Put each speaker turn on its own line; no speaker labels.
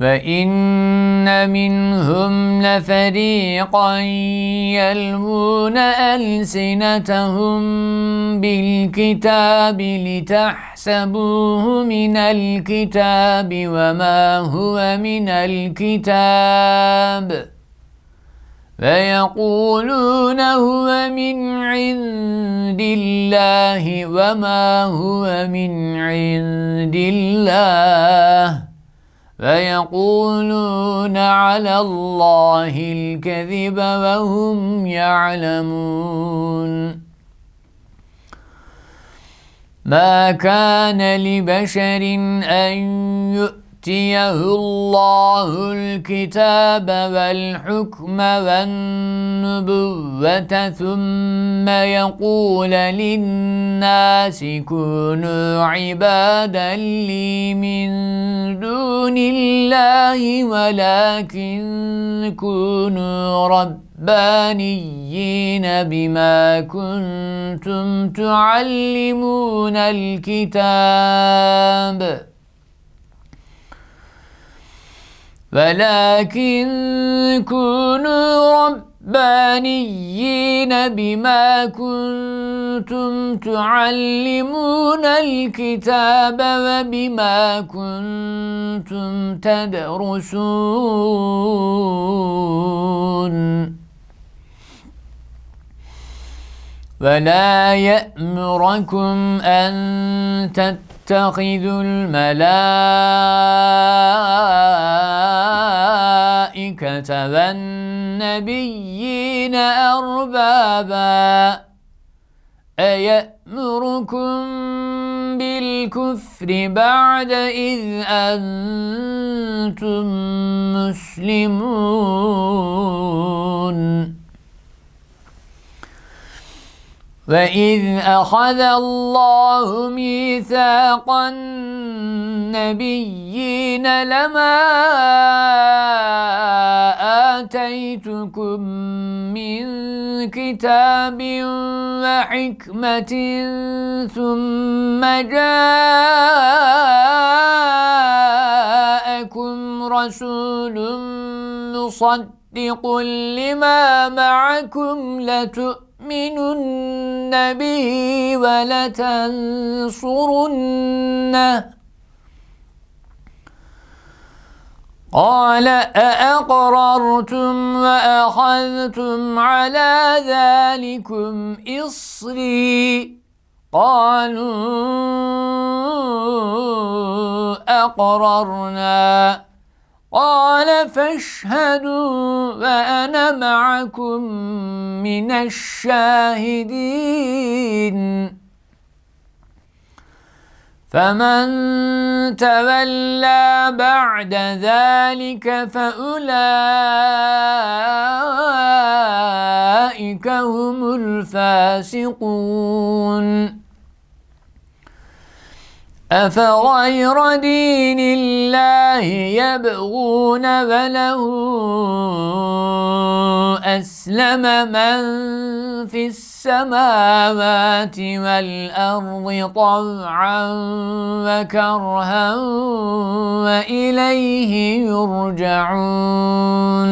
وَإِنَّ مِنْهُمْ لَفَرِيقًا يَلْوُونَ أَلْسِنَتَهُمْ بِالْكِتَابِ لِتَحْسَبُوهُ مِنَ الْكِتَابِ وَمَا هُوَ مِنَ الْكِتَابِ فيقولون هو من عند الله وما هو من عند الله فيقولون على الله الكذب وهم يعلمون ما كان لبشر أن يؤمن يؤتيه الله الكتاب والحكم والنبوة ثم يقول للناس كونوا عبادا لي من دون الله ولكن كونوا رب ربانيين بما كنتم تعلمون الكتاب ولكن كونوا ربانيين بما كنتم تعلمون الكتاب وبما كنتم تدرسون ولا يأمركم أن تتخذوا الملائكة والنبيين أربابا أيأمركم بالكفر بعد إذ أنتم مسلمون وَإِذْ أَخَذَ اللَّهُ مِيثَاقَ النَّبِيِّينَ لَمَا آتَيْتُكُم مِّن كِتَابٍ وَحِكْمَةٍ ثُمَّ جَاءَكُم رَّسُولٌ مُّصَدِّقٌ لِّمَا مَعَكُمْ لَتُؤْمِنُونَ لَتُؤْمِنُنَّ بِهِ وَلَتَنْصُرُنَّهِ قال أأقررتم وأخذتم على ذلكم إصري قالوا أقررنا قال فاشهدوا وأنا معكم من الشاهدين فمن تولى بعد ذلك فأولئك هم الفاسقون أفغير دين الله يبغون وله أسلم من في السماوات والأرض طوعا وكرها وإليه يرجعون